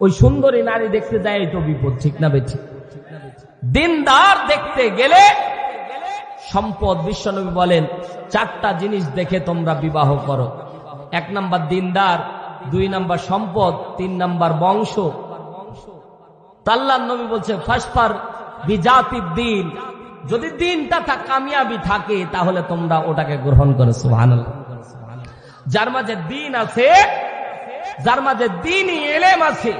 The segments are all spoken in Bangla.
ওই সুন্দরী নারী দেখতে যায় তো বিপদ, ঠিক না বেঠি? দিনদার দেখতে গেলে সম্পদ, বিশ্বনবী বলেন, চারটা জিনিস দেখে তোমরা বিবাহ করো। এক নাম্বার দিনদার, দুই নাম্বার সম্পদ, তিন নাম্বার বংশ। তাল্লাহ নবী বলছে ফাসফার বিজাতি দিন যদি দিনটা তা কামিয়াবি থাকে, তাহলে তোমরা ওটাকে গ্রহণ করো সুহান যার মাঝে দিন আছে, যার মাঝে দিনই এলেম আছে।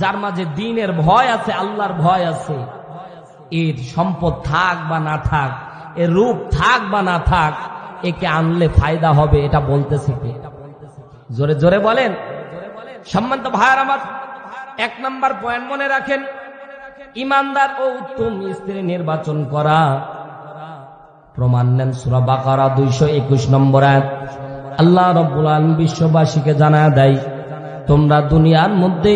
যার মাঝে দিনের ভয় আছে, আল্লাহর ভয় আছে, এর সম্পদ থাক বা না থাক, এর রূপ থাক বা না থাক, একে আনলে ফায়দা হবে এটা বলতেছে কে? জোরে জোরে বলেন। সম্মানিত ভাইয়ার আমার, এক নম্বর পয়েন্ট মনে রাখেন, ইমানদার ও উত্তম স্ত্রী নির্বাচন করা। প্রমাণ নেন সুরা বাকারা দুইশো একুশ নম্বর এক আল্লাহ রব্বুল আলম বিশ্ববাসীকে জানা দেয়, তোমরা দুনিয়ার মধ্যে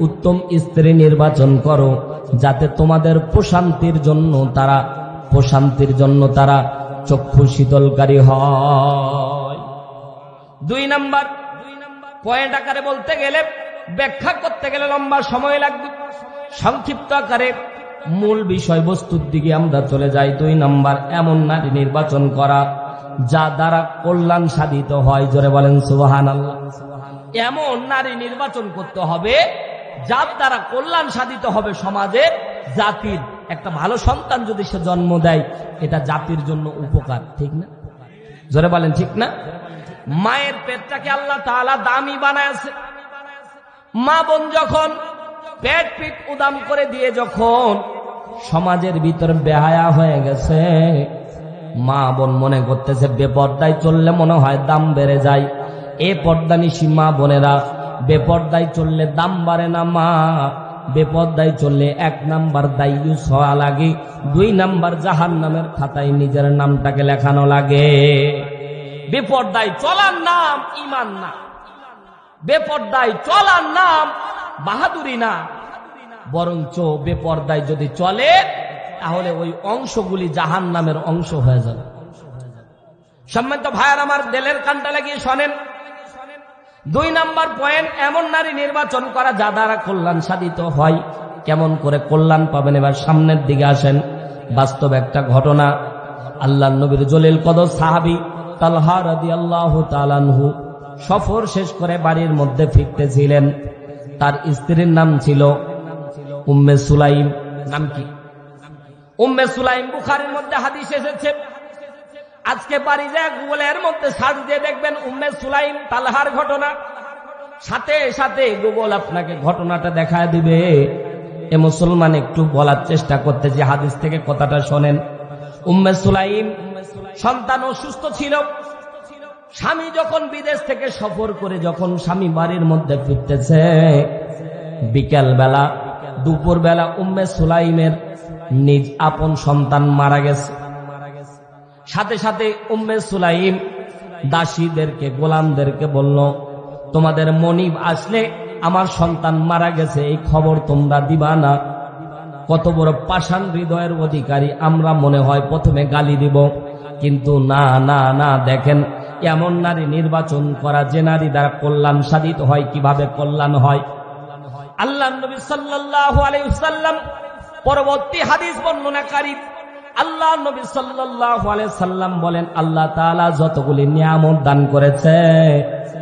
উত্তম স্ত্রী নির্বাচন করো, যাতে তোমাদের প্রশান্তির জন্য তারা, প্রশান্তির জন্য তারা চক্ষু শীতলকারী হয়। দুই নাম্বার পয়েন্ট আকারে বলতে গেলে, ব্যাখ্যা করতে গেলে লম্বা সময় লাগবে। সংক্ষিপ্ত আকারে মূল বিষয়বস্তুর দিকে আমরা চলে যাই। দুই নাম্বার, এমন নারী নির্বাচন করা, যা দ্বারা কল্যাণ সাধিত হয়। জোরে বলেন আল্লাহ এমন নারী নির্বাচন করতে হবে যার দ্বারা কল্যাণ সাধিত হবে সমাজে, জাতির একটা ভালো সন্তান যদি সে জন্ম দেয়, এটা জাতির জন্য উপকার, ঠিক না? জোরে বলেন, ঠিক না? মায়ের পেটটাকে আল্লাহ তাআলা দামি বানায়ছে। মা বোন যখন পেট পিট উদাম করে দিয়ে যখন সমাজের ভিতর বেহায়া হয়ে গেছে, মা বোন মনে করতেছে, বেপর্দায় চললে মনে হয় দাম বেড়ে যায়। এ পর্দানিসী মা বোনেরা বেপর্দায় চললে দাম বাড়ে না মা। বেপর্দায় চললে এক নাম্বার দায়ুস হওয়া লাগে। দুই নাম্বার জাহান নামের খাতায় নিজের নামটাকে লেখানো লাগে। বেপর্দায় চলার নাম ইমান না। বেপর্দায় চলার নাম বাহাদুরি না। বরঞ্চ বেপর্দায় যদি চলে, তাহলে ওই অংশগুলি জাহান নামের অংশ হয়ে যাবে। সম্মানিত ভাইয়ার, আমার দেলের কানটা লাগিয়ে শোনেন। দুই নাম্বার পয়েন্ট এমন নারী নির্বাচন করা যা দ্বারা কল্যাণ সাধিত হয়। কেমন করে কল্যাণ পাবেন? এবার সামনের দিকে আসেন। বাস্তব একটা ঘটনা। আল্লাহ নবীর জলিল কদর সাহাবি তালহা সফর শেষ করে বাড়ির মধ্যে ফিরতেছিলেন। তার স্ত্রীর নাম ছিল উম্মে সুলাইম। নাম কি? উম্মে সুলাইম বুখারের মধ্যে হাদিস এসেছে। আজকে বাড়ি যায় গুগলের মধ্যে সার্চ দিয়ে দেখবেন উম্মে সুলাইম তালহার ঘটনা। সাথে সাথে গুগল আপনাকে ঘটনাটা দেখায় দিবে। এ মুসলমান একটু বলার চেষ্টা করতে যে হাদিস থেকে কথাটা শোনেন। উম্মে সুলাইম সন্তান অসুস্থ ছিল। স্বামী যখন বিদেশ থেকে সফর করে যখন স্বামী বাড়ির মধ্যে ফিরতেছে বিকেল বেলা দুপুর বেলা উম্মে সুলাইমের নিজ আপন সন্তান মারা গেছে। সাথে সাথে উম্মে সুলাইম দাসীদেরকে, গোলামদেরকে বলল, তোমাদের মনিব আসলে আমার সন্তান মারা গেছে, এই খবর তোমরা দিবা না। কত বড় পাষাণ হৃদয়ের অধিকারী আমরা মনে হয় প্রথমে গালি দিব। কিন্তু না না না, দেখেন, এমন নারী নির্বাচন করা, যে নারী দ্বারা কল্যাণ সাধিত হয়, কীভাবে কল্যাণ হয়? আল্লাহ নবী আলাইহি ওয়াসাল্লাম পরবর্তী হাদিস বর্ণনাকারী আল্লাহ নবী সাল্লাল্লাহু সাল্লাম বলেন, আল্লাহ তাআলা যতগুলি নিয়ামত দান করেছে,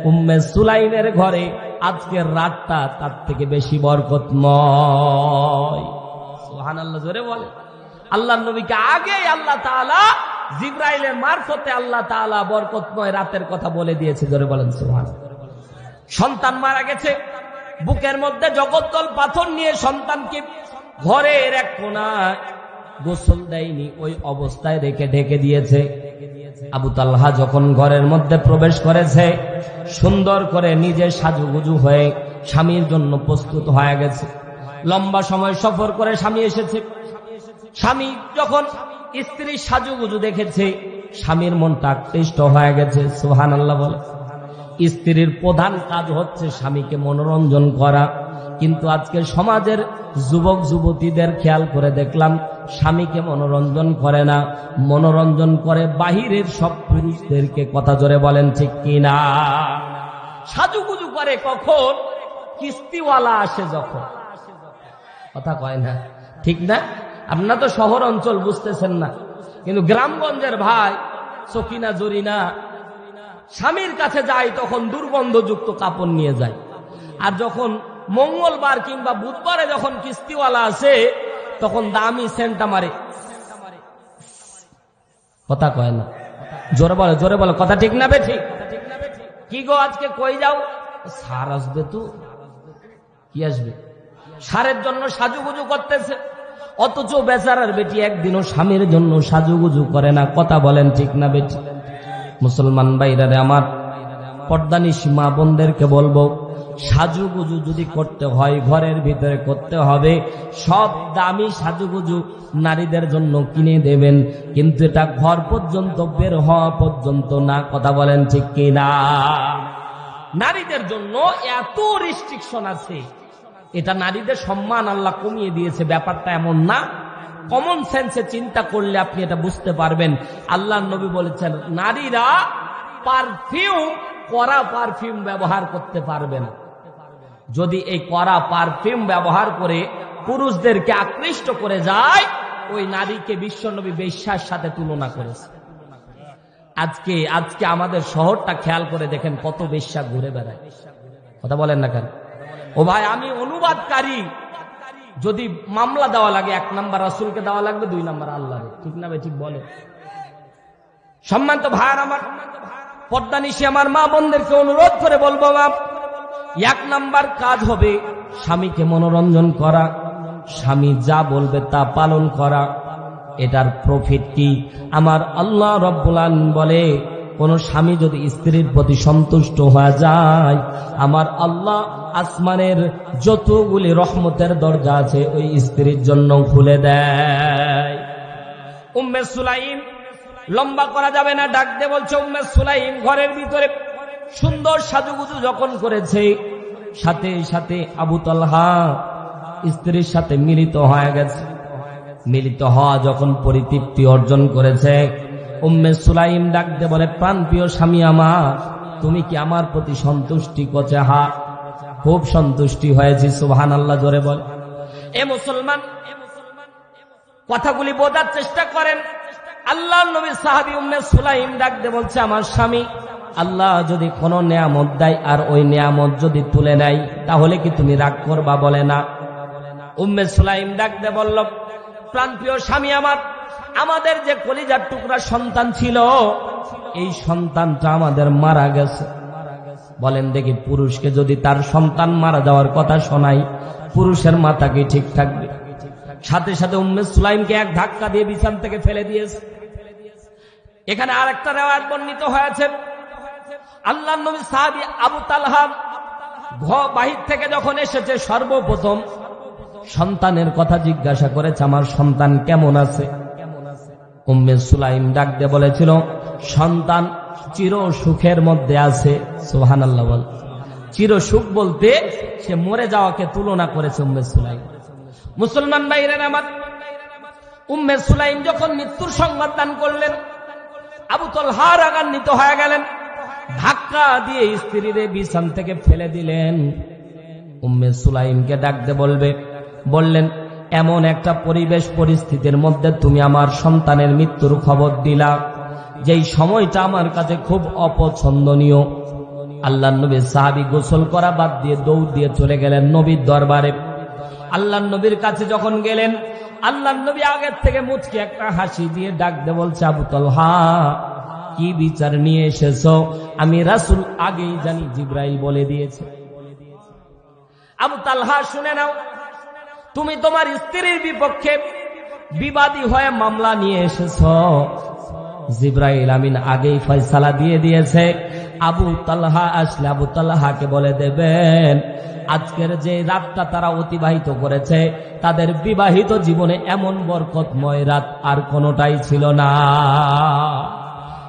উম্মে সুলাইমের ঘরে আজকের রাতটা তার থেকে বেশি বরকতময়। সুবহানাল্লাহ, জোরে বলে আল্লাহ নবীকে আগে আল্লাহ তাআলা জিব্রাইলের মারফতে আল্লাহ তাআলা বরকতময় রাতের কথা বলে দিয়েছে, জোরে বলেন সুবহান সন্তান মারা গেছে, বুকের মধ্যে জগদ্দল পাথর নিয়ে সন্তানকে ঘরের এক কোনায় গোসল দেয়নি, ওই অবস্থায় রেখে ঢেকে দিয়েছে। আবু তাল্হা যখন ঘরের মধ্যে প্রবেশ করেছে, সুন্দর করে নিজে সাজুগুজু হয়ে স্বামীর জন্য প্রস্তুত হয়ে গেছে। লম্বা সময় সফর করে স্বামী এসেছে। স্বামী যখন স্ত্রীর সাজুগুজু দেখেছে, স্বামীর মনটা আকৃষ্ট হয়ে গেছে সুহান আল্লাহ বলে। স্ত্রীর প্রধান কাজ হচ্ছে স্বামীকে মনোরঞ্জন করা। কিন্তু আজকে সমাজের যুবক, যুবতীদের খেয়াল করে দেখলাম, স্বামীকে মনোরঞ্জন করে না। মনোরঞ্জন করে বাহিরের সব পুরুষদেরকে কথা জোরে বলেন, ঠিক কিনা? সাজুগুজু করে কখন? কিস্তিওয়ালা আসে যখন। কথা কয় না। ঠিক না? আপনার তো শহর অঞ্চল বুঝতেছেন না। কিন্তু গ্রামগঞ্জের ভাই সকিনা জরিনা, স্বামীর কাছে যায়, তখন দুর্গন্ধযুক্ত কাপড় নিয়ে যায়। আর যখন মঙ্গলবার কিংবা বুধবারে যখন কিস্তিওয়ালা আসে, তখন দামি সেন্টা মারে কথা কয় না। জোরে বলে জোরে বলে, কথা ঠিক না বে ঠিক কি গো আজকে কই যাও? সার আসবে তো। কি আসবে? সারের জন্য সাজুগুজু করতেছে। অথচ বেচারার বেটি একদিনও স্বামীর জন্য সাজুগুজু করে না। কথা বলেন ঠিক না বেটি মুসলমান বাইরারে আমার পর্দানি সীমা বোনদেরকে বলব সাজুগুজু যদি করতে হয়, ঘরের ভিতরে করতে হবে। সব দামি সাজুগুজু নারীদের জন্য কিনে দেবেন, কিন্তু এটা ঘর পর্যন্ত বের হওয়া পর্যন্ত না, কথা বলেন ঠিক কিনা? নারীদের জন্য এত রিস্ট্রিকশন আছে। এটা নারীদের সম্মান আল্লাহ কমিয়ে দিয়েছে, ব্যাপারটা এমন না। কমন সেন্সে চিন্তা করলে আপনি এটা বুঝতে পারবেন। আল্লাহ নবী বলেছেন, নারীরা পারফিউম করা পারফিউম ব্যবহার করতে পারবে না। যদি এই করা পারফিউম ব্যবহার করে পুরুষদেরকে আকৃষ্ট করে যায়, ওই নারীকে বিশ্বনবী বেশ্যার সাথে তুলনা করেছে। আজকে আজকে আমাদের শহরটা খেয়াল করে দেখেন কত বেশ্যা ঘুরে বেড়ায়। কথা বলেন না কেন? ও ভাই, আমি অনুবাদকারী। যদি মামলা দেওয়া লাগে, এক নাম্বার রাসুলকে দেওয়া লাগবে, দুই নাম্বার আল্লাহ ঠিক না ভাই, ঠিক বলে? সম্মান তো ভাই আমার পদ্মানিশি, আমার মা বোনদেরকে অনুরোধ করে বলব মা এক নাম্বার কাজ হবে স্বামীকে মনোরঞ্জন করা। স্বামী যা বলবে তা পালন করা। এটার প্রফিট কি? আমার আল্লাহ রব্বুলান বলে, কোন স্বামী যদি স্ত্রীর প্রতি সন্তুষ্ট হওয়া যায়, আমার আল্লাহ আসমানের যতগুলি রহমতের দরজা আছে, ওই স্ত্রীর জন্য খুলে দেয়। উম্মে সুলাইম লম্বা করা যাবে না, ডাক দে বলছে, উম্মে সুলাইম, ঘরের ভিতরে সুন্দর সাজুগুজু যখন করেছে, সাথে সাথে আবু তালহা স্ত্রীর সাথে মিলিত হয়ে গেছে। মিলিত হওয়া যখন পরিতৃপ্তি অর্জন করেছে, উম্মে সুলাইম ডাক দে বলে, প্রাণ প্রিয় স্বামী আমার, তুমি কি আমার প্রতি সন্তুষ্টি করছে? হা, খুব সন্তুষ্টি হয়েছি সুবহান আল্লাহ জোরে বল। এ মুসলমান, কথাগুলি বোঝার চেষ্টা করেন আল্লাহ নবী সাহাবি উম্মে সুলাইম ডাক দে বলছে, আমার স্বামী, আল্লাহ যদি কোনো নেয়ামত দেয় আর ওই নেয়ামত যদি তুলে নেয়, তাহলে কি তুমি রাগ করবা? বলে না। উম্মে সুলাইম ডাক দে বলল, প্রাণপ্রিয় স্বামী আমার, আমাদের যে কলিজার টুকরা সন্তান ছিল, এই সন্তানটা আমাদের মারা গেছে। বলেন দেখি পুরুষকে যদি তার সন্তান মারা যাওয়ার কথা শোনাই, পুরুষের মাথা কি ঠিক থাকবে? সাথে সাথে উম্মে সুলাইমকে এক ধাক্কা দিয়ে বিছান থেকে ফেলে দিয়েছে। এখানে আরেকটা রেওয়াজ বর্ণিত হয়েছে। আল্লাহ নবী সাহাবি আবু তালহা বাহির থেকে যখন এসেছে সর্বপ্রথম, সন্তানের কথা জিজ্ঞাসা করেছে, আমার সন্তান কেমন আছে? উম্মে সুলাইম ডাক দিয়ে বলেছিল, সন্তান চির সুখের মধ্যে আছে। সোহান আল্লাহ বল। চির সুখ বলতে সে মরে যাওয়াকে তুলনা করেছে উম্মে সুলাইম। মুসলমান ভাইরের আমার, উম্মে সুলাইম যখন মৃত্যুর সংবাদ দান করলেন আবু তলহার আগান্বিত হয়ে গেলেন। ধাক্কা দিয়ে স্ত্রীরে বিছান থেকে ফেলে দিলেন। উম্মে সুলাইমকে ডাকতে বলবে, বললেন, এমন একটা পরিবেশ পরিস্থিতির মধ্যে তুমি আমার সন্তানের মৃত্যুর খবর দিলা। যেই সময়টা আমার কাছে খুব অপছন্দনীয়। আল্লাহ নবী সাহাবি গোসল করা বাদ দিয়ে দৌড় দিয়ে চলে গেলেন নবীর দরবারে। আল্লাহ নবীর কাছে যখন গেলেন আল্লাহ নবী আগের থেকে মুচকি একটা হাসি দিয়ে ডাকতে বলছে, আবু তলহা, কি বিচার নিয়ে এসেছ? আমি রাসুল আগেই জানি, জিব্রাইল বলে দিয়েছে। আবু তালহা, শুনে নাও। তুমি তোমার স্ত্রীর বিপক্ষে বিবাদী হয়ে মামলা নিয়ে এসেছ। জিব্রাইল আমিন আগেই ফয়সালা দিয়ে দিয়েছে। আবু তালহা আসলে আবু তালহাকে বলে দেবেন আজকের যে রাতটা তারা অতিবাহিত করেছে, তাদের বিবাহিত জীবনে এমন বরকতময় রাত আর কোনোটাই ছিল না।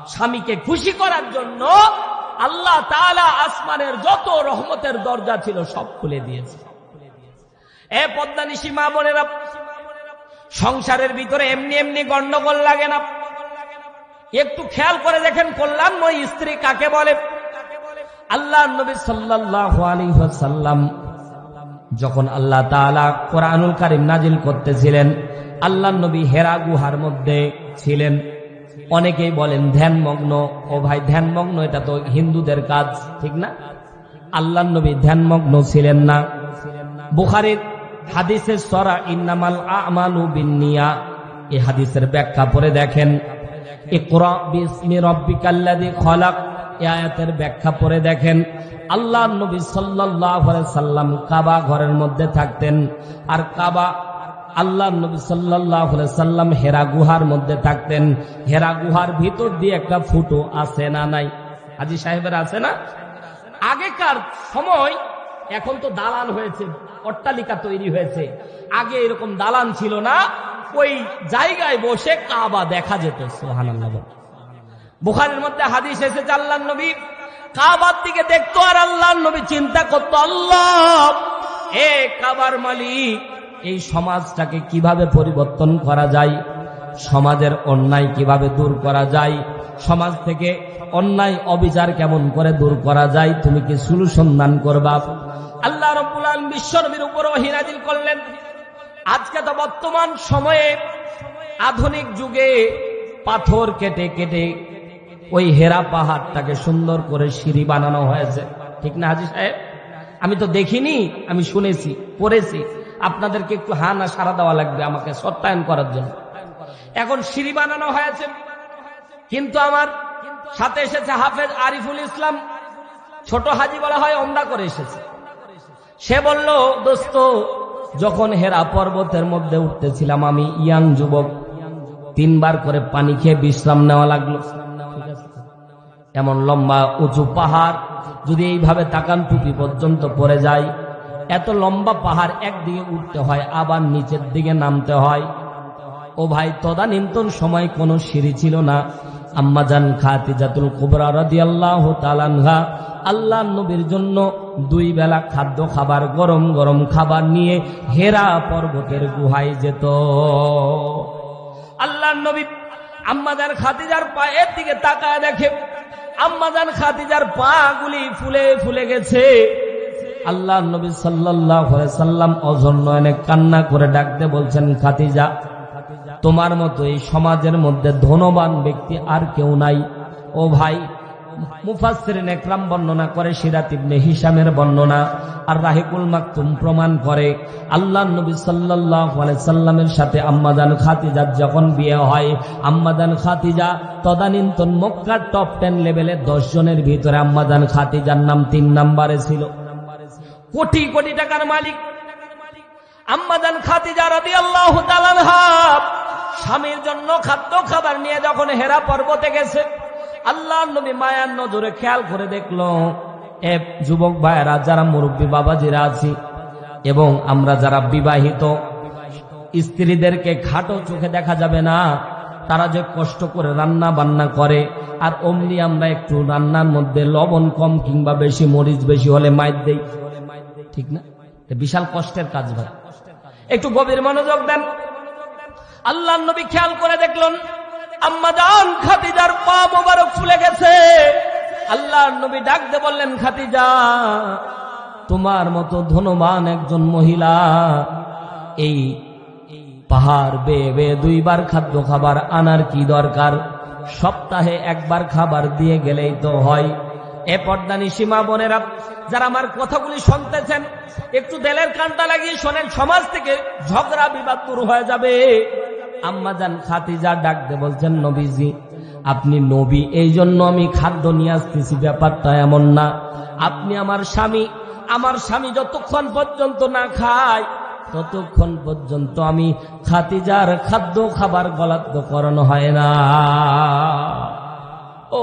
স্বামীকে খুশি করার জন্য আল্লাহ তাআলা আসমানের যত রহমতের দরজা ছিল সব খুলে দিয়েছে। এ পদ্মানি সীমা বোনেরা, সংসারের ভিতরে এমনি এমনি গন্ডগোল লাগে না। একটু খেয়াল করে দেখেন কল্যাণময় স্ত্রী কাকে বলে? আল্লাহ নবী সাল্লাহ আলী সাল্লাম যখন আল্লাহ তাআলা কোরআনুল কারিম নাজিল করতেছিলেন, আল্লাহ নবী হেরা গুহার মধ্যে ছিলেন। অনেকেই বলেন, ধ্যানমগ্ন? ও ভাই, ধ্যানমগ্ন, এটা তো হিন্দুদের কাজ, ঠিক না? আল্লাহ নবী ধ্যানমগ্ন ছিলেন না। বুখারির হাদিসের সরা ইন্নামাল আমালু বিন্নিয়া, এই হাদিসের ব্যাখ্যা পরে দেখেন। ইকরা বিসমি রব্বিকাল্লাযী খলাক আয়াতের ব্যাখ্যা পরে দেখেন আল্লাহ নবী সাল্লাল্লাহু সাল্লাম কাবা ঘরের মধ্যে থাকতেন আর কাবা আল্লাহ নবী আলাইহি সাল্লাম হেরা গুহার মধ্যে থাকতেন। হেরা গুহার ভিতর দিয়ে একটা ফুটো আছে না নাই? হাজী সাহেবের আছে না? আগেকার সময় এখন তো দালান হয়েছে, অট্টালিকা তৈরি হয়েছে। আগে এরকম দালান ছিল না, ওই জায়গায় বসে কাবা দেখা যেত সোহান বুখারের মধ্যে হাদিস এসেছে আল্লাহ নবী কাবার দিকে দেখতো আর আল্লাহ নবী চিন্তা করতো, আল্লাহ, এ কাবার মালিক, এই সমাজটাকে কীভাবে পরিবর্তন করা যায়? সমাজের অন্যায় কীভাবে দূর করা যায়? সমাজ থেকে অন্যায় অবিচার কেমন করে দূর করা যায়? তুমি কি সুলুসন্ধান করবা? আল্লাহ রব্বুল আলামিন বিশ্বনবীর উপর হিনাজিল করলেন। আজকে তো বর্তমান সময়ে আধুনিক যুগে পাথর কেটে কেটে ওই হেরা পাহাড়টাকে সুন্দর করে সিঁড়ি বানানো হয়েছে। ঠিক না হাজি সাহেব? আমি তো দেখিনি, আমি শুনেছি, পড়েছি। আপনাদেরকে একটু হা না সারা দেওয়া লাগবে আমাকে সত্যায়ন করার জন্য। এখন সিঁড়ি বানানো হয়েছে। কিন্তু আমার সাথে এসেছে হাফেজ আরিফুল ইসলাম। ছোট হাজি বলা হয়, অমরা করে এসেছে। সে বলল, দোস্ত, যখন হেরা পর্বতের মধ্যে উঠতেছিলাম আমি, ইয়াং যুবক, তিনবার করে পানি খেয়ে বিশ্রাম নেওয়া লাগল। এমন লম্বা উঁচু পাহাড়, যদি এইভাবে তাকান টুপি পর্যন্ত পড়ে যায়, এত লম্বা পাহাড় একদিকে উঠতে হয়, আবার নিচের দিকে নামতে হয়। ও ভাই, তদানীন্তন সময় কোনো সিঁড়ি ছিল না। আম্মাজান খাতিজাতুল কুবরা রাদিয়াল্লাহু তাআলাহা আল্লাহ নবীর জন্য দুই বেলা খাদ্য খাবার, গরম গরম খাবার নিয়ে হেরা পর্বতের গুহায় যেত। আল্লাহ নবী আম্মাজান খাতিজার পায়ের দিকে তাকায় দেখে আম্মাজান খাদিজার পা গুলি ফুলে ফুলে গেছে। আল্লাহ নবী সাল্লাম অজন্য এনে কান্না করে ডাকতে বলছেন খাতিজা তোমার মতো এই সমাজের মধ্যে ধনবান ব্যক্তি আর কেউ নাই। ও ভাই তদানীন্তন মক্কার টপ টেন লেভেলের দশ জনের ভিতরে আম্মাজান খাতিজার নাম তিন নাম্বারে ছিল। কোটি কোটি টাকার মালিক। আম্মাজান খাতিজা রাদিয়াল্লাহু স্বামীর জন্য খাদ্য খাবার নিয়ে যখন হেরা পর্বতে গেছে আল্লাহ নবী মায়ার নজরে খেয়াল করে দেখল, এ যুবক ভাইয়েরা, যারা মুরব্বী বাবাজিরা আছি এবং আমরা যারা বিবাহিত, স্ত্রীদেরকে খাটো চোখে দেখা যাবে না। তারা যে কষ্ট করে রান্না বান্না করে, আর অমনি আমরা একটু রান্নার মধ্যে লবণ কম কিংবা বেশি মরিচ বেশি হলে মাইর দেই। ঠিক না? বিশাল কষ্টের কাজ ভাই। একটু গভীর মনোযোগ দেন। আল্লাহ নবী খেয়াল করে দেখলেন খাতিজার পা মোবারক ফুলে গেছে। আল্লাহ নবী ডাকতে বললেন খাতিজা তোমার মতো ধনবান একজন মহিলা, এই পাহাড় বেয়ে বেয়ে দুইবার খাদ্য খাবার আনার কি দরকার? সপ্তাহে একবার খাবার দিয়ে গেলেই তো হয়। এ পর্দানি সীমা বোনেরা, যারা আমার কথাগুলি শুনতেছেন, একটু দেলের কানটা লাগিয়ে শোনেন, সমাজ থেকে ঝগড়া বিবাদ দূর হয়ে যাবে। আম্মাজান খাতিজা ডাকতে বলছেন, নবীজি, আপনি নবী এই জন্য আমি খাদ্য নিয়ে আসতেছি, ব্যাপারটা এমন না। আপনি আমার স্বামী আমার স্বামী যতক্ষণ পর্যন্ত না খায়, ততক্ষণ পর্যন্ত আমি খাতিজার খাদ্য খাবার গলাদ্য করানো হয় না। ও,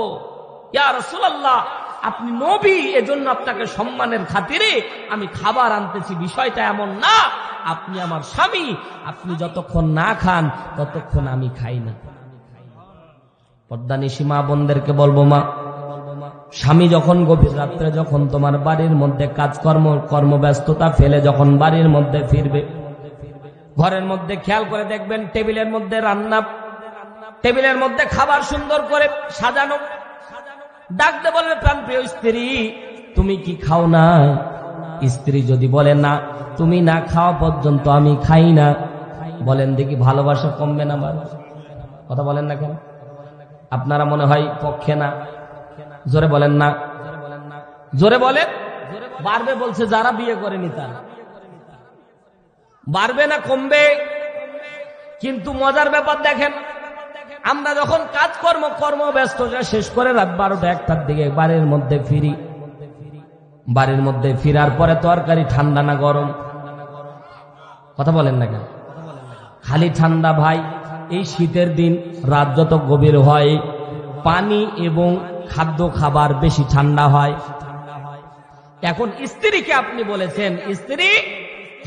ইয়া রাসূলুল্লাহ আপনি নবী, এজন্য আপনাকে সম্মানের খাতিরে আমি খাবার আনতেছি। বিষয়টা এমন না। আপনি আমার স্বামী, আপনি যতক্ষণ না খান, ততক্ষণ আমি খাই না। পদ্মানিসী মা বোনদেরকে বলব, মা, স্বামী যখন গভীর রাত্রে যখন তোমার বাড়ির মধ্যে কাজকর্ম, কর্মব্যস্ততা ফেলে যখন বাড়ির মধ্যে ফিরবে, ঘরের মধ্যে খেয়াল করে দেখবেন টেবিলের মধ্যে রান্না, টেবিলের মধ্যে খাবার সুন্দর করে সাজানো ডাকতে বলবে, প্রাণ প্রিয় স্ত্রী, তুমি কি খাও না? স্ত্রী যদি বলে, না, তুমি না খাওয়া পর্যন্ত আমি খাই না। বলেন, দেখি ভালোবাসা কমবে না আমার? কথা বলেন না কেন? আপনারা মনে হয় পক্ষে না। জোরে বলেন না। জোরে বলেন। বাড়বে বলছে, যারা বিয়ে করেনি তারা বাড়বে না, কমবে। কিন্তু মজার ব্যাপার দেখেন আমরা যখন কাজকর্ম, কর্ম ব্যস্ত শেষ করে রাত বারোটা একটার দিকে, বাড়ির মধ্যে ফিরি। বাড়ির মধ্যে ফিরার পরে তরকারি ঠান্ডা না গরম? কথা বলেন না কেন? খালি ঠান্ডা ভাই, এই শীতের দিন রাত যত গভীর হয়, পানি এবং খাদ্য খাবার বেশি ঠান্ডা হয়। এখন স্ত্রীকে আপনি বলেছেন, স্ত্রী,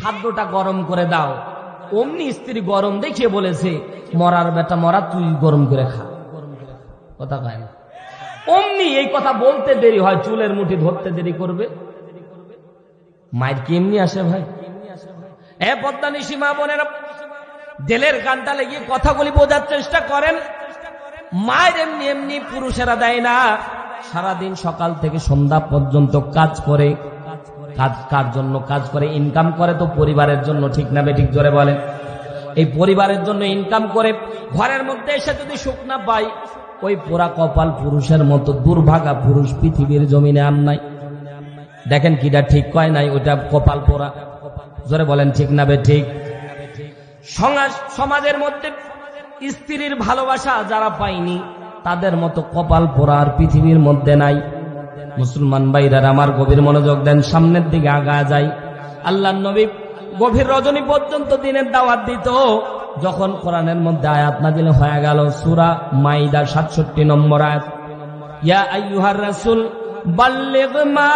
খাদ্যটা গরম করে দাও। অমনি স্ত্রী গরম দেখিয়ে বলেছে, মরার বেটা, মরা, তুই গরম করে খা। কথা কয় না। অমনি এই কথা বলতে দেরি হয়, চুলের মুঠি ধরতে দেরি করবে। মায়ের কি এমনি আসে ভাই? এ পদ্মানি সীমা বোনের দেলের গানটা লেগে কথাগুলি বোঝার চেষ্টা করেন। মায়ের এমনি এমনি পুরুষেরা দেয় না। সারাদিন সকাল থেকে সন্ধ্যা পর্যন্ত কাজ করে। কাজ, কার জন্য কাজ করে ইনকাম করে তো পরিবারের জন্য, ঠিক না বেঠিক জোরে বলেন। এই পরিবারের জন্য ইনকাম করে, ঘরের মধ্যে এসে যদি সুখ না পাই ওই পোড়া কপাল পুরুষের মতো দুর্ভাগা পুরুষ পৃথিবীর জমিনে আর নাই। দেখেন কিটা ঠিক কয় নাই, ওইটা কপাল পোড়া। জোরে বলেন, ঠিক না বে ঠিক সমাজ, সমাজের মধ্যে স্ত্রীর ভালোবাসা যারা পায়নি, তাদের মতো কপাল পোড়া আর পৃথিবীর মধ্যে নাই। মুসলমান ভাইরার আমার গভীর মনোযোগ দেন, সামনের দিকে আগা যায় আল্লাহ নবী গভীর রজনী পর্যন্ত দিনের দাওয়াত দিত। যখন কোরআনের মধ্যে আয়াত নাজিল হয়ে গেল, সুরা মাইদা সাতষট্টি নম্বর আয়াত মা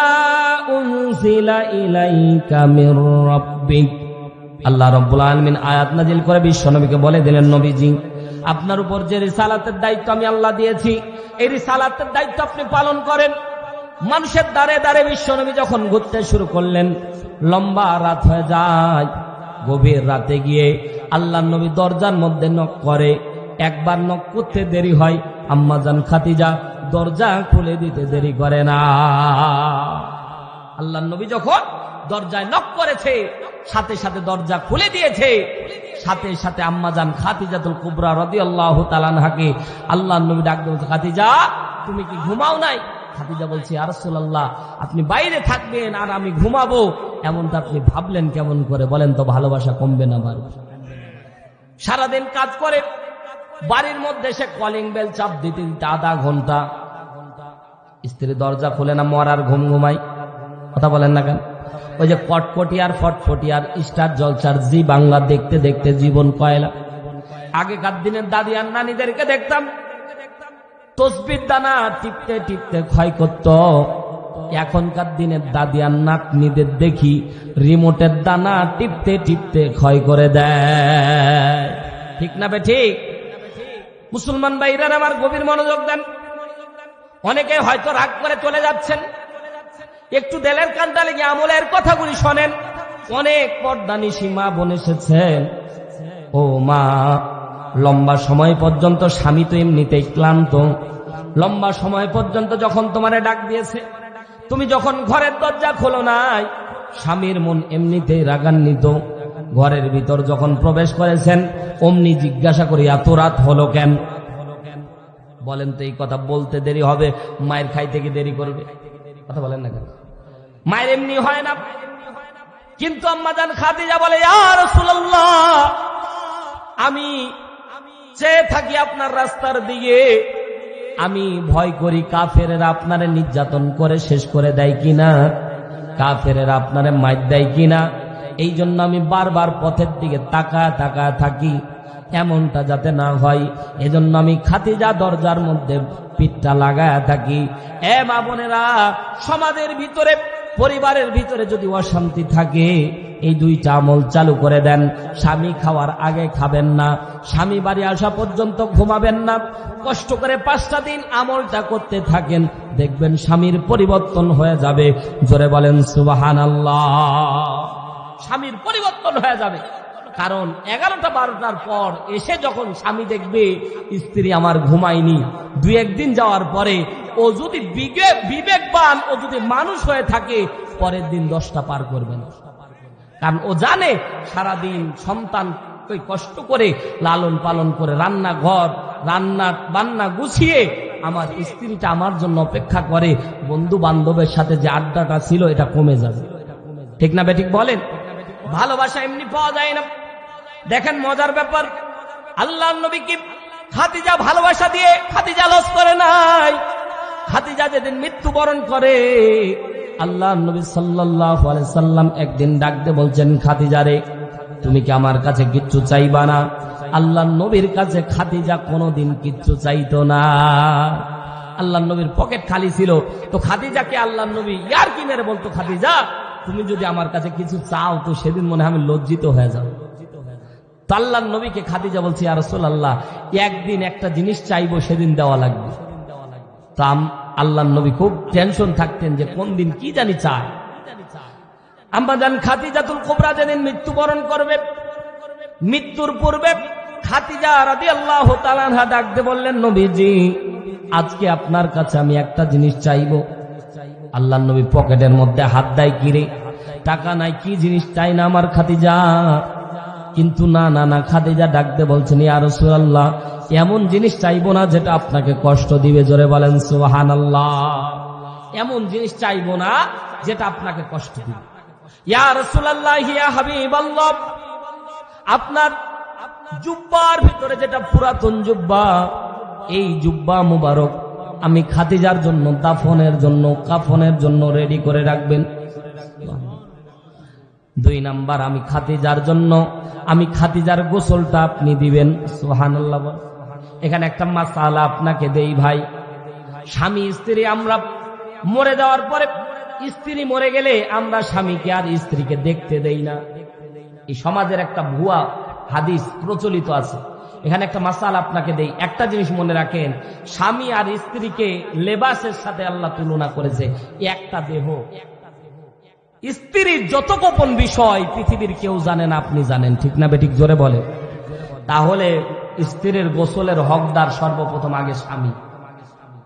আল্লাহ আয়াত নাজিল করে বলে দিলেন আপনার উপর যে রিসালাতের দায়িত্ব আমি আল্লাহ দিয়েছি, এই রিসালাতের দায়িত্ব আপনি পালন করেন। মানুষের দ্বারে দ্বারে বিশ্বনবী যখন ঘুরতে শুরু করলেন, লম্বা রাত হয়ে যায়। গভীর রাতে গিয়ে আল্লাহ নবী দরজার মধ্যে নক করে, একবার নক করতে দেরি হয় আম্মাজান খাতিজা দরজা খুলে দিতে দেরি করে না। আল্লাহ নবী যখন দরজায় নক করেছে, সাথে সাথে দরজা খুলে দিয়েছে, সাথে সাথে আম্মাজান খাতিজাতুল কুবরা রদি আল্লাহ তালানহাকে আল্লাহ নবী ডাক খাতিজা তুমি কি ঘুমাও নাই? খাতিজা বলছি আরসুল্লাহ আপনি বাইরে থাকবেন আর আমি ঘুমাবো। এমনটা আপনি ভাবলেন কেমন করে? বলেন তো, ভালোবাসা কমবে না বাড়বে? সারাদিন কাজ করে, বাড়ির মধ্যে সে কলিং বেল চাপ দিতে দিতে আধা ঘণ্টা। স্ত্রী দরজা খুলে না, মরার ঘুম ঘুমাই কথা বলেন না কেন? ওই যে কটকটিয়ার ফটফটিয়ার স্টার জলচার জি বাংলা দেখতে দেখতে জীবন কয়লা। আগেকার দিনের দাদি আর নানিদেরকে দেখতাম তসবির দানা টিপতে টিপতে ক্ষয় করত। এখনকার দিনের দাদি আর নাতনিদের দেখি রিমোটের দানা টিপতে টিপতে ক্ষয় করে দেয়। ঠিক না বে ঠিক? মুসলমান ভাইরা আমার গভীর মনোযোগ দেন। অনেকে হয়তো রাগ করে চলে যাচ্ছেন। একটু দেলের কান্তা লেগে আমলের কথাগুলি শোনেন। অনেক পর্দানি সীমা বোন এসেছেন। ও মা লম্বা সময় পর্যন্ত স্বামী তো এমনিতেই ক্লান্ত। লম্বা সময় পর্যন্ত যখন তোমারে ডাক দিয়েছে, তুমি যখন ঘরের দরজা খোলো নাই, স্বামীর মন এমনিতেই রাগান্বিত। ঘরের ভিতর যখন প্রবেশ করেছেন, অমনি জিজ্ঞাসা করি এত রাত হলো কেন? বলেন তো এই কথা বলতে দেরি হবে, মায়ের খাইতে কি দেরি করবে? কথা বলেন না কেন? মায়ের এমনি হয় না। কিন্তু আম্মাজান খাদিজা বলে আর আমি চেয়ে থাকি আপনার রাস্তার দিকে। আমি ভয় করি কাফেরেরা আপনারে নির্যাতন করে শেষ করে দেয় কিনা? কাফেরেরা আপনারে মার দেয় কিনা? এই জন্য আমি বারবার পথের দিকে তাকায় তাকায় থাকি, এমনটা যাতে না হয়। এজন্য আমি খাতিজা দরজার মধ্যে পিঠটা লাগায় থাকি। এ মা বোনেরা, সমাজের ভিতরে পরিবারের ভিতরে যদি অশান্তি থাকে, এই দুইটা আমল চালু করে দেন। স্বামী খাওয়ার আগে খাবেন না, স্বামী বাড়ি আসা পর্যন্ত ঘুমাবেন না। কষ্ট করে পাঁচটা দিন আমলটা করতে থাকেন, দেখবেন স্বামীর পরিবর্তন হয়ে যাবে। জোরে বলেন সুবাহান আল্লাহ স্বামীর পরিবর্তন হয়ে যাবে। কারণ এগারোটা বারোটার পর এসে যখন স্বামী দেখবে, স্ত্রী আমার ঘুমায়নি দুই একদিন যাওয়ার পরে ও যদি বিবেকবান, ও যদি মানুষ হয়ে থাকে, পরের দিন দশটা পার করবে না। কারণ ও জানে সারাদিন সন্তান কষ্ট করে লালন পালন করে রান্না ঘর রান্না, বান্না গুছিয়ে আমার স্ত্রীটা আমার জন্য অপেক্ষা করে বন্ধু বান্ধবের সাথে যে আড্ডাটা ছিল, এটা কমে যাবে। ঠিক না বেঠিক বলেন? ভালোবাসা এমনি পাওয়া যায় না। দেখেন মজার ব্যাপার। আল্লাহ নবী কি খাতিজা ভালোবাসা দিয়ে খাতিজা লস করে নাই। খাদিজা যেদিন মৃত্যুবরণ করে আল্লাহ নবী সাল্লাম একদিন ডাকতে বলছেন, খাদিজা রে, তুমি কি আমার কাছে কিচ্ছু চাইবা না? আল্লাহ নবীর কাছে খাদিজা কোনোদিন কিচ্ছু চাইতো না। আল্লাহ নবীর পকেট খালি ছিল। তো খাদিজাকে আল্লাহ নবী ইয়ার কি মেরে বলতো, খাদিজা, তুমি যদি আমার কাছে কিছু চাও, তো সেদিন মনে হয় আমি লজ্জিত হয়ে যাও তো আল্লাহ নবীকে খাদিজা বলছি আর আল্লাহ একদিন একটা জিনিস চাইব, সেদিন দেওয়া লাগবে। তো আম- আল্লাহ নবী খুব টেনশন থাকতেন যে কোন দিন কি জানি চায়। আম্মাজান খাদিজাতুল কোবরা যেদিন মৃত্যুবরণ করবে, মৃত্যুর পূর্বে খাতিজা বললেন, নবীজি, আজকে আপনার কাছে আমি একটা জিনিস চাইব। আল্লাহ নবী পকেটের মধ্যে হাত দেয় কিরে টাকা নাই, কি জিনিস চাই না আমার খাতিজা কিন্তু না না না, খাদিজা ডাকতে বলছেন, ইয়া রাসূলুল্লাহ, এমন জিনিস চাইব না যেটা আপনাকে কষ্ট দিবে। জোরে বলেন, সুবহানাল্লাহ, এমন জিনিস চাইব না যেটা আপনাকে কষ্ট দিবে। ইয়া ইয়া আপনার জুব্বার ভিতরে যেটা পুরাতন জুব্বা, এই জুব্বা মুবারক আমি খাতিজার জন্য, দাফনের জন্য, কাফনের জন্য রেডি করে রাখবেন। দুই নাম্বার, আমি খাতিজার জন্য, আমি খাতিজার গোসলটা আপনি দিবেন। বল। এখানে একটা মাসালা আপনাকে দেই ভাই। স্বামী, স্ত্রী, আমরা মরে যাওয়ার পরে স্ত্রী মরে গেলে আমরা স্বামীকে আর স্ত্রীকে দেখতে দেই না। এই সমাজের একটা ভুয়া হাদিস প্রচলিত আছে। এখানে একটা মাসাল আপনাকে দেই। একটা জিনিস মনে রাখেন, স্বামী আর স্ত্রীকে লেবাসের সাথে আল্লাহ তুলনা করেছে। একটা দেহ স্ত্রীর যত গোপন বিষয় পৃথিবীর কেউ জানে না, আপনি জানেন, ঠিক না বেঠিক? জোরে বলে। তাহলে স্ত্রীর গোসলের হকদার সর্বপ্রথম আগে স্বামী।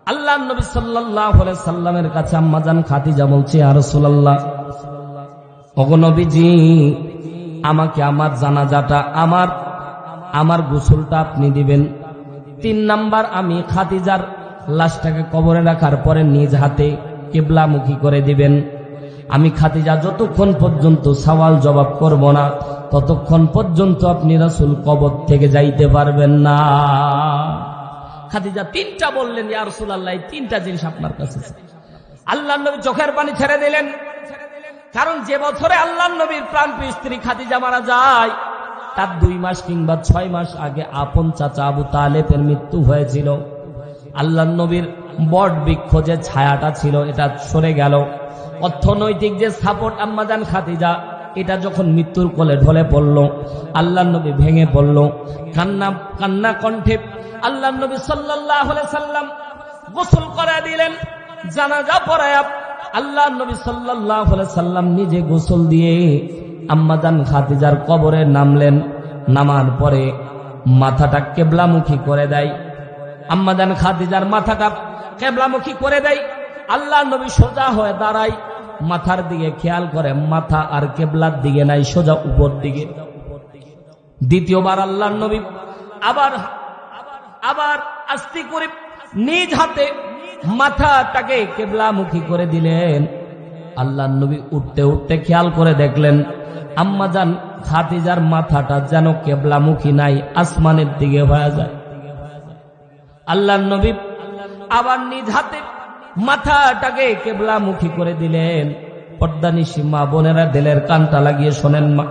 আল্লাহ নবী সাল্লাহ সাল্লামের কাছে আম্মাজান খাতিজা বলছে আর সোল্লাহ অগনবীজি আমাকে আমার জানাজাটা, আমার আমার গোসলটা আপনি দিবেন। তিন নাম্বার, আমি খাতিজার লাশটাকে কবরে রাখার পরে নিজ হাতে কেবলামুখী করে দিবেন। আমি খাতিজা যতক্ষণ পর্যন্ত সওয়াল জবাব করব না, ততক্ষণ পর্যন্ত আপনি রাসুল কবর থেকে যাইতে পারবেন না। খাদিজা তিনটা বললেন, ইয়া এই তিনটা জিনিস আপনার কাছে। আল্লাহ নবী চোখের পানি ছেড়ে দিলেন। কারণ যে বছরে আল্লাহ নবীর প্রাণ স্ত্রী খাদিজা মারা যায়, তার দুই মাস কিংবা ছয় মাস আগে আপন চাচা আবু তালেবের মৃত্যু হয়েছিল। আল্লাহ নবীর বট বৃক্ষ যে ছায়াটা ছিল, এটা সরে গেল। অর্থনৈতিক যে সাপোর্ট আম্মাজান খাদিজা, এটা যখন মৃত্যুর কোলে ঢলে পড়ল আল্লাহ নবী ভেঙে পড়ল, কান্না কান্না কণ্ঠে আল্লাহ নবী সাল্লাহ সাল্লাম গোসল করে দিলেন, জানাজা পড়ায় আল্লাহ নবী সাল্লাহ সাল্লাম নিজে গোসল দিয়ে আম্মাজান খাদিজার কবরে নামলেন, নামার পরে মাথাটা কেবলামুখী করে দেয়। আম্মাজান খাদিজার মাথাটা কেবলামুখী করে দেয়। আল্লাহ নবী সোজা হয়ে দাঁড়ায়। মাথার দিকে খেয়াল করে, মাথা আর কেবলার দিকে নাই, সোজা উপর দিকে। দ্বিতীয়বার আল্লাহ নবী আবার আবার আস্তে করে নিজ হাতে মাথাটাকে কেবলামুখী করে দিলেন। আল্লাহ নবী উঠতে উঠতে খেয়াল করে দেখলেন আম্মাজান খাতিজার মাথাটা যেন কেবলামুখী নাই, আসমানের দিকে হয়ে যায়। আল্লাহ নবী আবার নিজ হাতে মাথাটাকে কেবলামুখী করে দিলেন। পর্দানিসী মা বোনেরা দিলের কানটা লাগিয়ে শোনেন মা।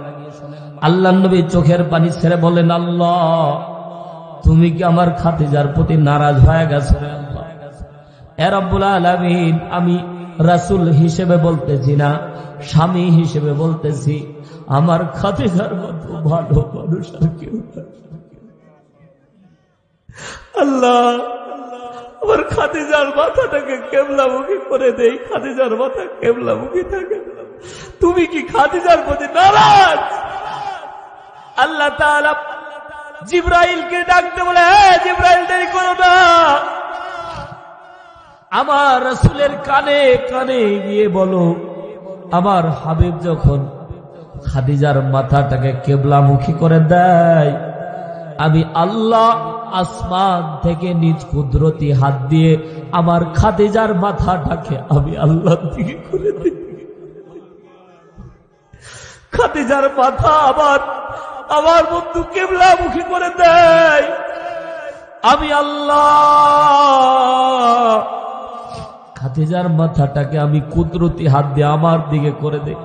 আল্লাহ নবী চোখের পানি ছেড়ে বলেন আল্লাহ, তুমি কি আমার খাতিজার প্রতি নারাজ হয়ে গেছো? আমি রাসূল হিসেবে বলতেছি না, স্বামী হিসেবে বলতেছি, আমার খাতিজার মতো ভালো মানুষ আর কেউ আল্লাহ আমার খাদিজার মাথাটাকে কেবলামুখী করে দেই। খাদিজার মাথা কেবলামুখী থাকে। তুমি কি খাদিজার প্রতি নারাজ? আল্লাহ তাআলা জিব্রাইলকে ডাকতে বলে হ্যাঁ জিব্রাইল, দেরি করো না। আমার রসুলের কানে কানে গিয়ে বলো, আমার হাবিব যখন খাদিজার মাথাটাকে কেবলামুখী করে দেয়, আমি আল্লাহ আসমান থেকে নিজ কুদরতি হাত দিয়ে আমার খাদিজার মাথাটাকে আমি আল্লাহর দিকে করে দিই। খাদিজার মাথা আবার আমার বন্ধু কেবলামুখী করে দেয়। আমি আল্লাহ। খাদিজার মাথাটাকে আমি কুদরতি হাত দিয়ে আমার দিকে করে দেই।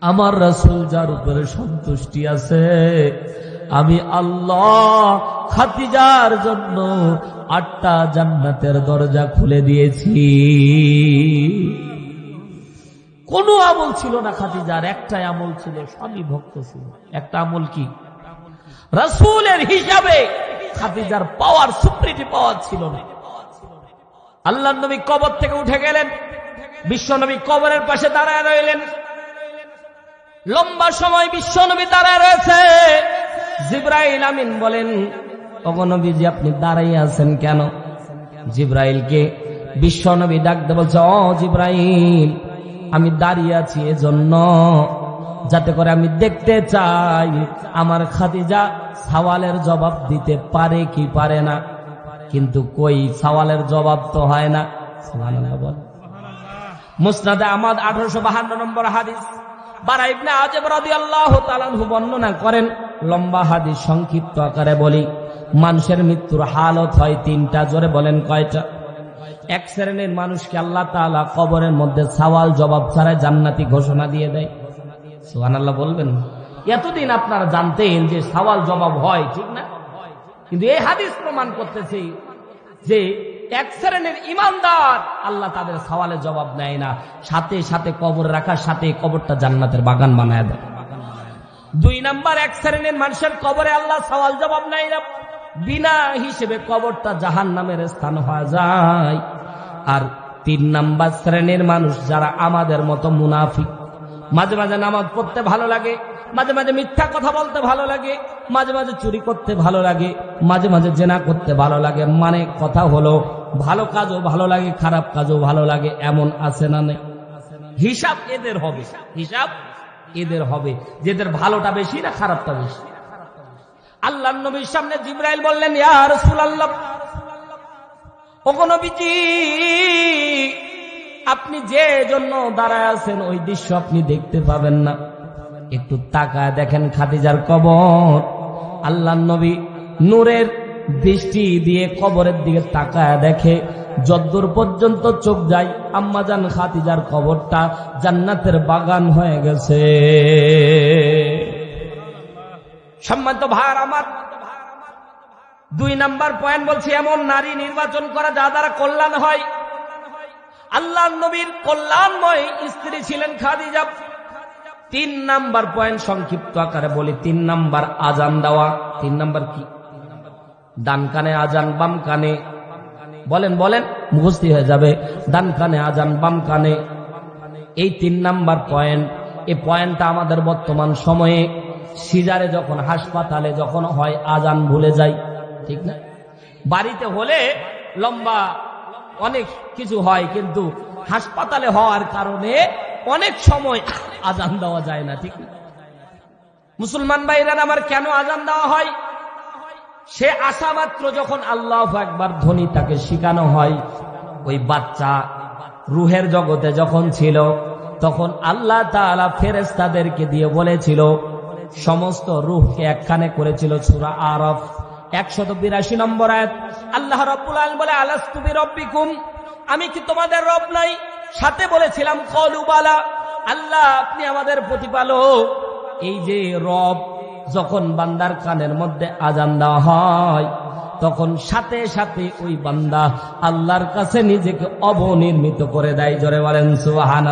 আমার রাসুল যার উপরে সন্তুষ্টি আছে আমি আল্লাহ খাদিজার জন্য আটটা জান্নাতের দরজা খুলে দিয়েছি। কোনো আমল ছিল না খাতিজার একটাই আমল ছিল, স্বামী ভক্ত ছিল। একটা আমল কি? রাসূলের হিসাবে খাদিজার পাওয়ার সুপ্রিটি পাওয়ার ছিল না। আল্লাহ নবী কবর থেকে উঠে গেলেন, বিশ্ব নবী কবরের পাশে দাঁড়ায় রইলেন। লম্বা সময় বিশ্ব নবী দাঁড়ায় রয়েছে। জিব্রাইল আমিন বলেন অগনবীজি আপনি দাঁড়াই আছেন কেন? জিব্রাইলকে, বিশ্ব নবী ডাকতে বলছে ও জিব্রাইল, আমি দাঁড়িয়ে আছি এজন্য, যাতে করে আমি দেখতে চাই, আমার খাদিজা সওয়ালের জবাব দিতে পারে কি পারে না। কিন্তু কই, সওয়ালের জবাব তো হয় না। বল। মুসনাদে আহমদ আঠারোশো বাহান্ন নম্বর হাদিস। বারা ইবনে আজব রাদিয়াল্লাহু তাআলা আনহু বর্ণনা করেন, লম্বা হাদিস সংক্ষিপ্ত আকারে বলি, মানুষের মৃত্যুর হালত হয় তিনটা, জোরে বলেন কয়টা? এক শ্রেণির মানুষকে আল্লাহ তাআলা কবরের মধ্যে সওয়াল জবাব ছাড়া জান্নাতি ঘোষণা দিয়ে দেয়। সুবহানাল্লাহ বলবেন, এতদিন আপনারা জানতেন যে সওয়াল জবাব হয়, ঠিক না? কিন্তু এই হাদিস প্রমাণ করতেছে যে এক শ্রেণির ইমানদার। আল্লাহ তাদের সওয়ালের জবাব নেয় না। সাথে সাথে কবর রাখার সাথে কবরটা জান্নাতের বাগান বানায় দেয়। দুই নাম্বার, এক শ্রেণির মানুষের কবরে আল্লাহ সওয়াল জবাব নেয় না। বিনা হিসেবে কবরটা জাহান নামের স্থান হয়ে যায়। আর তিন নাম্বার শ্রেণির মানুষ যারা আমাদের মতো মুনাফিক, মাঝে মাঝে নামাজ পড়তে ভালো লাগে, মাঝে মাঝে মিথ্যা কথা বলতে ভালো লাগে, মাঝে মাঝে চুরি করতে ভালো লাগে, মাঝে মাঝে জেনা করতে ভালো লাগে। মানে কথা হলো ভালো কাজও ভালো লাগে, খারাপ কাজও ভালো লাগে, এমন আছে না নেই? হিসাব এদের হবে, হিসাব এদের হবে। যেদের ভালোটা বেশি না খারাপটা বেশি। আল্লাহ নবীর সামনে জিব্রাইল বললেন, ইয়া রাসূলুল্লাহ ওগো নবীজি, আপনি যে জন্য দাঁড়ায় আছেন, ওই দৃশ্য আপনি দেখতে পাবেন না। একটু তাকায় দেখেন খাদিজার কবর। আল্লাহ নবী নূরের দৃষ্টি দিয়ে কবরের দিকে তাকায় দেখে, যদ্দূর পর্যন্ত চোখ যায় আম্মাজান খাদিজার কবরটা জান্নাতের বাগান হয়ে গেছে। সম্মানিত ভার আমার দুই নাম্বার পয়েন্ট বলছি, এমন নারী নির্বাচন করা যা দ্বারা কল্যাণ হয়। আল্লাহ নবীর কল্যাণময় স্ত্রী ছিলেন খাদিজা। তিন নাম্বার পয়েন্ট সংক্ষিপ্ত আকারে বলি, তিন নাম্বার আজান দেওয়া, তিন নাম্বার কি? ডান কানে আজান, বাম কানে। বলেন বলেন, মুখস্থি হয়ে যাবে। ডান কানে আজান, বাম কানে। এই তিন নাম্বার পয়েন্ট এই পয়েন্টটা আমাদের বর্তমান সময়ে। সিজারে যখন হাসপাতালে যখন হয়, আজান ভুলে যায়, ঠিক না? বাড়িতে হলে লম্বা অনেক কিছু হয়, কিন্তু হাসপাতালে হওয়ার কারণে অনেক সময় আজান দেওয়া যায় না, ঠিক না? মুসলমান ভাইরা আমার কেন আজান দেওয়া হয়? সে আসা মাত্র যখন আল্লাহ একবার ধ্বনি তাকে শিখানো হয়, ওই বাচ্চা রুহের জগতে যখন ছিল, তখন আল্লাহ তাআলা ফেরেস্তাদেরকে দিয়ে বলেছিল, সমস্ত রুহকে একখানে করেছিল সুরা আরফ, একশত বিরাশি নম্বর আয়াত। আল্লাহ রব্বুল বলে আলাস্তুবি রব্বিকুম আমি কি তোমাদের রব নাই? সাথে বলেছিলাম কলুবালা আল্লাহ আপনি আমাদের প্রতিপালক। এই যে রব যখন বান্দার কানের মধ্যে আজান দেওয়া হয়, তখন সাথে সাথে ওই বান্দা আল্লাহর কাছে নিজেকে অবনির্মিত করে দেয়। জরে বলেন সুবাহান